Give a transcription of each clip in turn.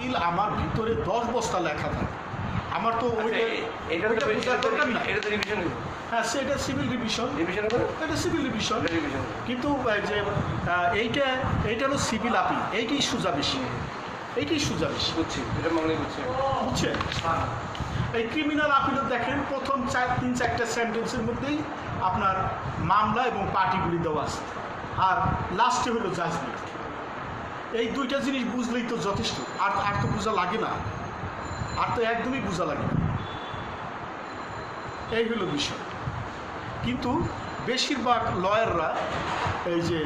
বিল আমার ভিতরে দশ বস্তা লেখা থাকে। আমার তো আচ্ছা, এটা তো দরকার না এটা তো রিভিশন হ্যাঁ সেটা সিভিল ডিভিশন রিভিশন হবে? এটা সিভিল ডিভিশন রিভিশন কিন্তু এই যে এইটা এইটা হলো সিভিল আপিল এইটাই সোজা বেশি। এইটাই সোজা বেশি। বুঝছি এটা বুঝছি। বুঝছেন এই ক্রিমিনাল আপিলও দেখেন প্রথম চার তিন চারটা সেন্টেন্সের মধ্যেই আপনার মামলা এবং পার্টিগুলি দেওয়া আছে। আর লাস্টে হলো জাজমেন্ট এই দুইটা জিনিস বুঝলেই তো যথেষ্ট। আর আর তো বোঝা লাগে না। আর তো একদমই বোঝা লাগে না। এই হলো বিষয়। কিন্তু বেশিরভাগ লয়াররা এই যে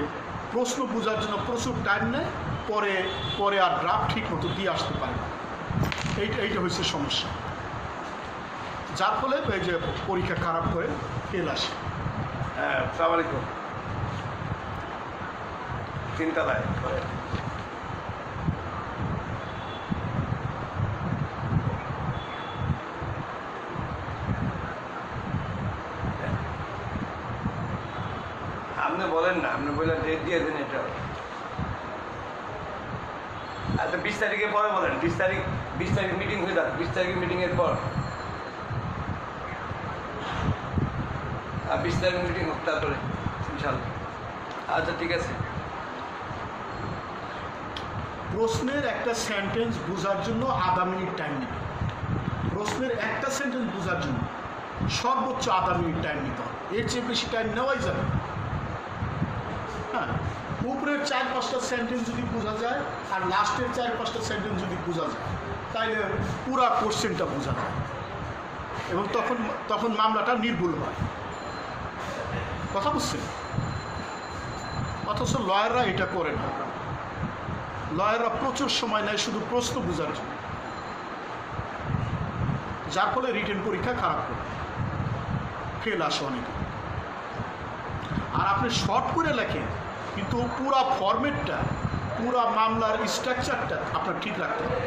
প্রশ্ন বোঝার জন্য প্রচুর টাইম নেয়, পরে পরে আর ড্রাফট ঠিক মতো দিয়ে আসতে পারে না। এইটা এইটা হচ্ছে সমস্যা। যার ফলে এই যে পরীক্ষা খারাপ করে ফেল আসে। হ্যাঁ সালাম আলাইকুম তিনতলায় আপনি বলেন না আপনি বললেন ডেট দিয়ে দিন এটা আচ্ছা বিশ তারিখের পরে বলেন, বিশ তারিখ বিশ তারিখ মিটিং হয়ে যাক, বিশ তারিখের মিটিংয়ের পর। বিশ তারিখ মিটিং হোক তারপরে ইনশাল্লাহ আচ্ছা ঠিক আছে। প্রশ্নের একটা সেন্টেন্স বোঝার জন্য আধা মিনিট টাইম নেবে প্রশ্নের একটা সেন্টেন্স বোঝার জন্য সর্বোচ্চ আধা মিনিট টাইম নিতে হবে। এর চেয়ে বেশি টাইম নেওয়াই যাবে উপরের চার পাঁচটা সেন্টেন্স যদি বোঝা যায় আর লাস্টের চার পাঁচটা সেন্টেন্স যদি বোঝা যায় তাহলে পুরা কোশ্চেনটা বোঝা যায়। এবং তখন তখন মামলাটা নির্ভুল হয়। কথা বুঝছেন? অথচ লয়াররা এটা করে না। লয়াররা প্রচুর সময় নেয় শুধু প্রশ্ন বোঝার জন্য। যার ফলে রিটেন পরীক্ষা খারাপ করে ফেল আসে অনেকে। আর আপনি শর্ট করে লেখেন কিন্তু পুরা ফরম্যাটটা, পুরা মামলার স্ট্রাকচারটা আপনার ঠিক রাখতে হবে।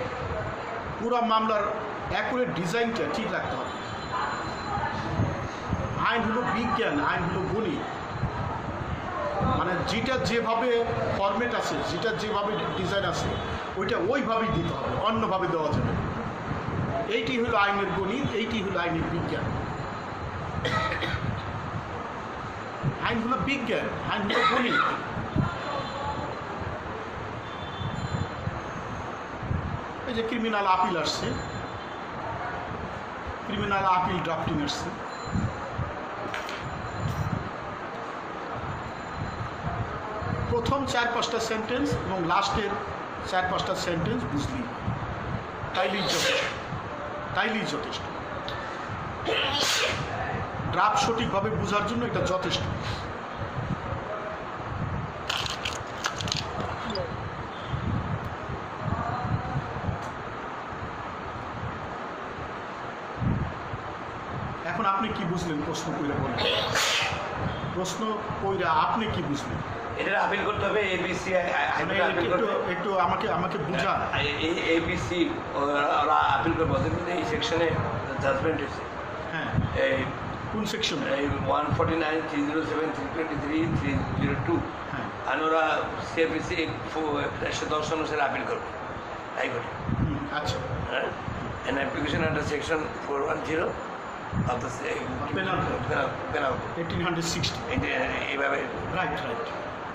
পুরা মামলার অ্যাকুরেট ডিজাইনটা ঠিক রাখতে হবে। আইন হলো বিজ্ঞান, আইন হলো গণিত। মানে যেটা যেভাবে ফরম্যাট আছে, যেটা যেভাবে ডিজাইন আছে, ওইটা ওইভাবেই দিতে হবে, অন্যভাবে দেওয়া যাবে। এইটি হলো আইনের গণিত এইটি হলো আইনের বিজ্ঞান। আইন হলো বিজ্ঞান আইন হলো গণিত এই যে ক্রিমিনাল আপিল আসছে। ক্রিমিনাল আপিল ড্রাফটিং আসছে। প্রথম চার পাঁচটা সেন্টেন্স এবং লাস্টের চার পাঁচটা সেন্টেন্স বুঝলি। তাইলেই যথেষ্ট। তাইলেই যথেষ্ট। ড্রাফট সঠিকভাবে বোঝার জন্য এটা যথেষ্ট। এখন আপনি কি বুঝলেন প্রশ্ন কইরা বলেন? প্রশ্ন কইরা আপনি কি বুঝলেন? এটা আপিল করতে হবে এবিসি মানে একটু একটু আমাকে আমাকে বুঝান এই এবিসি ওরা আপিল করবে। কিন্তু এই সেকশনে জাজমেন্ট হয়েছে হ্যাঁ। এই কোন সেকশন এই one forty nine three zero seven three twenty three three zero two আর ওরা সিএবিসি একশো দশ অনুসারে আপিল করবে। হাইকোর্টে আচ্ছা। হ্যাঁ? An application under section 410 of the Penal penal penal eighteen hundred sixty এইভাবে। রাইট রাইট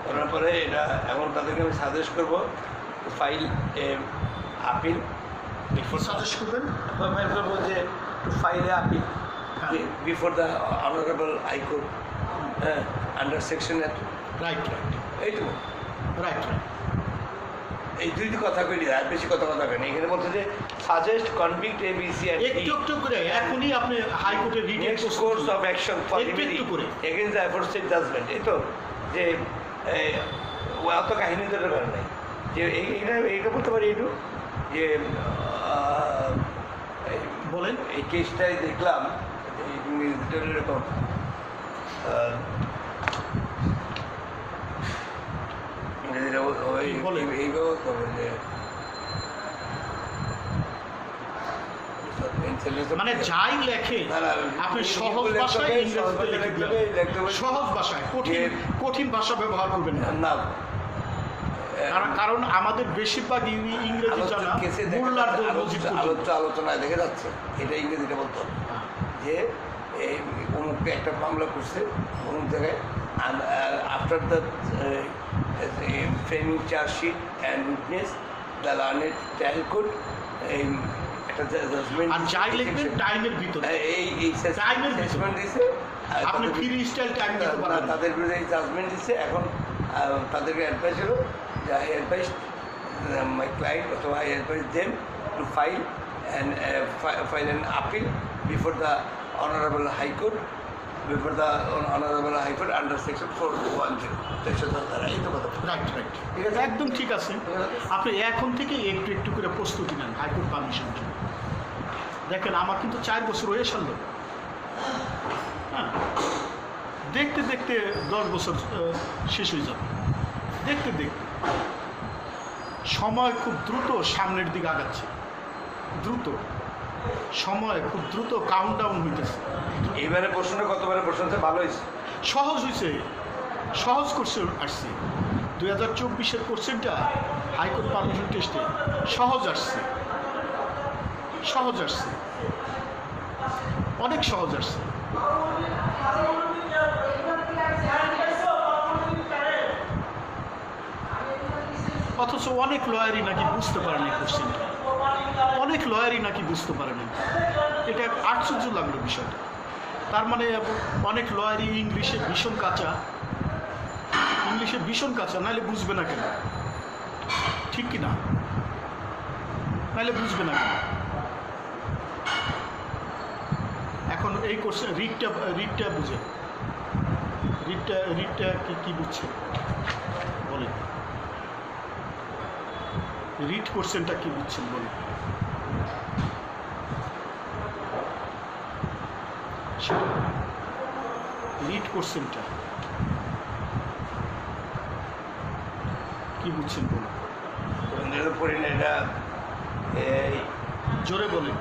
করার পরে এটা এখন তাদেরকে আমি সাজেস্ট করব ফাইল আপিল কি সাজেস্ট করবেন? ফাইল করব যে ফাইলে এ আপিল হ্যাঁ before the honourable high court হ্যাঁ আন্ডার সেকশন রাইট রাইট এইটুকু রাইট রাইট এই দুইটি কথা কইলি আর বেশি কথা কথা কেন এখানে বলছে যে সাজেস্ট কনভিক্ট এ বিসি একটু একটু করে এখনই আপনি হাইকোর্টের written course of action for একটু করে। এগেন্স্ট দ্য অ্যাফোর্সেড জাজমেন্ট এই তো যে এই, অত কাহিনী তো দরকার নাই। যে এইটা এইটা বলতে পারি একটু? যে বলেন। এই কেসটাই দেখলাম এরকম এইভাবে যে মানে যাই লেখে আপনি সহজ ভাষায় ইংরেজিতে সহজ লিখে ভাষায় হবে, হবে। কঠিন কঠিন ভাষা ব্যবহার করবেন না। কারণ আমাদের বেশিরভাগ ইংরেজি জানা মোল্লার আলোচনায় দেখা যাচ্ছে এটা ইংরেজিটা বলতো হ্যাঁ। যে এই অমুককে একটা মামলা করছে অমুক জায়গায়। After the framing chargesheet and witness the learned trial code একটা জাজমেন্ট আর যাই লিখবেন টাইমের ভিতরে। এই এই জাজমেন্ট দিছে আপনি তাদের- ফ্রি স্টাইল টাইম দিতে পারেন তাদের বিরুদ্ধে এই জাজমেন্ট দিচ্ছে এখন তাদেরকে অ্যাডভাইস হলো যে আই অ্যাডভাইস মাই ক্লায়েন্ট অথবা I advise them to file and file an appeal before the honourable high court before the honourable high court under section four one zero section দ্বারা এই তো কথা। রাইট রাইট ঠিক আছে? একদম ঠিক আছে। আপনি এখন থেকে একটু একটু করে প্রস্তুতি নেন হাইকোর্ট পারমিশন দেখেন আমার কিন্তু চার বছর হয়ে সারল। হ্যাঁ। দেখতে দেখতে দশ বছর শেষ হয়ে যাবে। দেখতে দেখতে। সময় খুব দ্রুত সামনের দিকে আগাচ্ছে। দ্রুত সময় খুব দ্রুত কাউন্ট ডাউন হইতেছে। এইবারে প্রশ্নটা কতবারে প্রশ্ন হচ্ছে? ভালো হয়েছে সহজ হয়েছে সহজ করছে আসছে। দুই হাজার চব্বিশের কোশ্চেনটা হাইকোর্ট পারমিশন টেস্টে সহজ আসছে। সহজ আসছে। অনেক সহজ আসছে। অথচ অনেক লয়ারই নাকি বুঝতে পারেনি কোশ্চেনটা অনেক লয়ারই নাকি বুঝতে পারেনি এটা আশ্চর্য লাগল বিষয়টা। তার মানে অনেক লয়ারই ইংলিশে ভীষণ কাঁচা। ইংলিশে ভীষণ কাঁচা, নাহলে বুঝবে না কেন? ঠিক কি না নাহলে বুঝবে না কেন? এখন এই কোর্সে রিটটা রিটটা বুঝে। রিটটা রিটটা কি কি বুঝছে? বলেন। রিট কোশ্চেনটা কি বুঝছেন? বলেন। রিট কোশ্চেনটা কি বুঝছেন বলুন যেহেতু পড়ি না এটা জোরে বলেন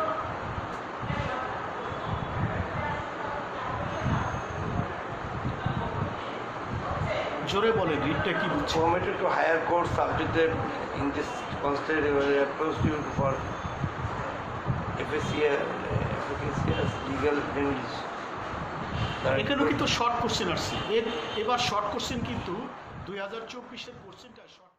জোরে বলেন রিটটা কি permitted to higher court subjected in this constituted approach you for Legal এখানেও কিন্তু শর্ট কোশ্চেন আসছে। এবার শর্ট কোশ্চেন কিন্তু দুই হাজার চব্বিশের কোশ্চেনটা শর্ট